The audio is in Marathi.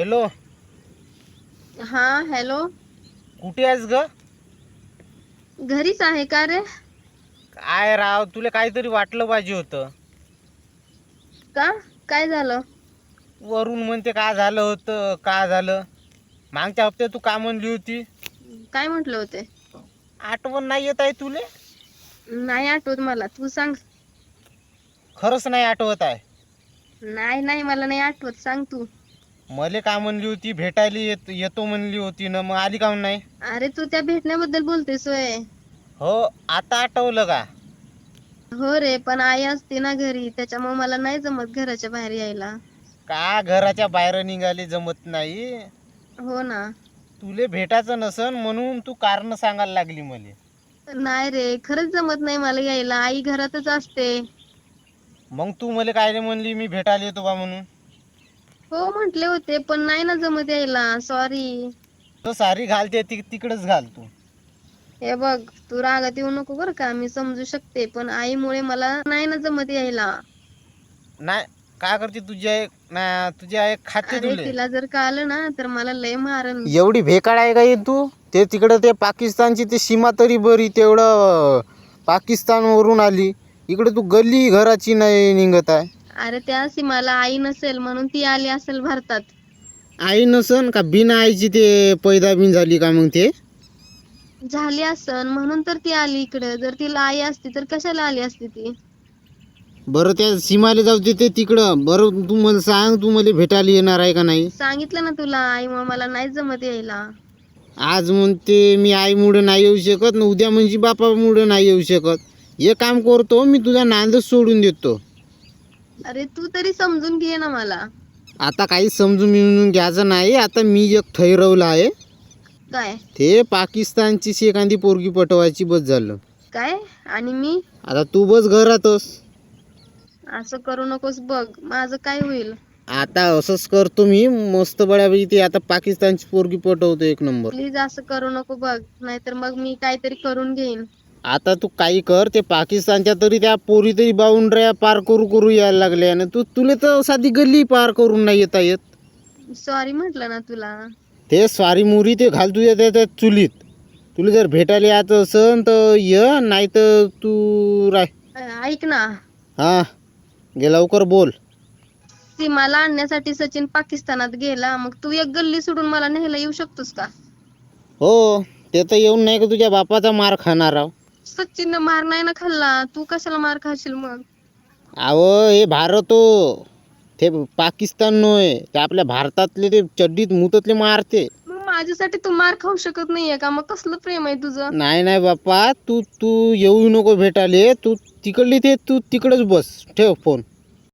हॅलो हा हॅलो कुठे आहेस ग? घरीच आहे का रे? काय राव तुला काहीतरी वाटलं पाहिजे होतं. का? काय झालं? वरून म्हणते का झालं होतं का झालं? मागच्या हप्त्यात तू का म्हणली होती? काय म्हटलं होते? आठवण नाही येत आहे तुले? नाही आठवत मला तू सांग. खरंच नाही आठवत आहे. नाही नाही मला नाही आठवत सांग तू. मले का म्हणली होती भेटायला येत येतो म्हणली होती ना मग आली काहून नाही? अरे तू त्या भेटण्याबद्दल बोलतेस होय. हो आता आठवलं का? हो रे पण आई असते ना घरी त्याच्यामुळे मला नाही जमत घराच्या बाहेर यायला. का घराच्या बाहेर निघाली जमत नाही? हो ना. तुले भेटायचं नसन म्हणून तू कारण सांगायला लागली मले. नाही रे खरंच जमत नाही मला यायला. आई घरातच असते. मग तू मले काय म्हणली मी भेटायला येतो बा म्हणून? हो म्हटले होते पण नाही ना जमत यायला. सॉरी तर सारी घालते ती तिकडेच घाल तू. हे बघ तू रागात येऊ नको बर का मी समजू शकते पण आईमुळे मला नाही ना जमत यायला. नाही काय करते तुझ्या एक ना तुझ्या एक खाते अरे तुले. तिला जर का आलं ना तर मला लय मारन. एवढी भेकाड आहे का हे तू? ते तिकडं ते पाकिस्तानची ते सीमा तरी बरी तेवढं पाकिस्तानवरून आली. इकडे तू गल्ली घराची नाही निघत आहे. अरे त्या सीमाला आई नसेल म्हणून ती आली असेल भारतात. आई नसन का? बिना आईची ते पैदा बिन झाली का मग ते? झाली असन म्हणून तर ती आली इकडे. जर तिला आई असती तर कशाला आली असती ती? बरं त्या सीमाला जाऊ दे ते तिकडं. बरं तू मला सांग तू मला भेटायला येणार आहे का नाही? सांगितलं ना तुला आईमुळे मला नाही जमत यायला. आज म्हणते मी आईमुळे नाही येऊ शकत न उद्या म्हणजे बापामुळे नाही येऊ शकत. हे काम करतो मी तुझा नांदच सोडून देतो. अरे तू तरी समजून घे ना मला. आता काही समजून मिळून घ्यायचं नाही आता मी एक ठरवलं आहे. काय? ते पाकिस्तानची एखादी पोरगी पटवायची बस झालं. काय? आणि मी? आता तू बस घरातच. असं करू नकोस बघ माझं काय होईल? आता असंच करतो मी मस्त बळ्यापैकी ते आता पाकिस्तानची पोरगी पटवतो एक नंबर. प्लीज असं करू नको बघ नाहीतर मग मी काहीतरी करून घेईन. आता तू काही कर ते पाकिस्तानच्या तरी त्या पोरी तरी बाउंड्र्या पार करू करू यायला लागल्या आणि तू तुला तर साधी गल्ली पार करून नाही येता येत. सॉरी म्हटलं ना तुला. ते स्वारी मुरी ते घाल तुझ्या त्या त्या चुलीत. तुला जर भेटायला यायचं असन तर ये नाही तर तू राय अ, ऐक ना. हां गे लवकर बोल. सीमाला आणण्यासाठी सचिन पाकिस्तानात गेला मग तू एक गल्ली सोडून मला न्यायला येऊ शकतोस का? हो ते तर येऊन नाही का तुझ्या बापाचा मार खाणार आहो. सचिन मार नाही ना खाल्ला. तू कशाला मार खाशील मग? अहो हे भारत हो. ते पाकिस्तान नव्हे ते आपल्या भारतातले ते चड्डीत मुततले मारते. मग माझ्यासाठी तू मार खाऊ शकत नाहीये का? मग कसलं प्रेम आहे तुझं? नाही नाही बाप्पा तू तू येऊ नको भेटाले. तू तिकडली ते तू तिकडच बस. ठेव फोन.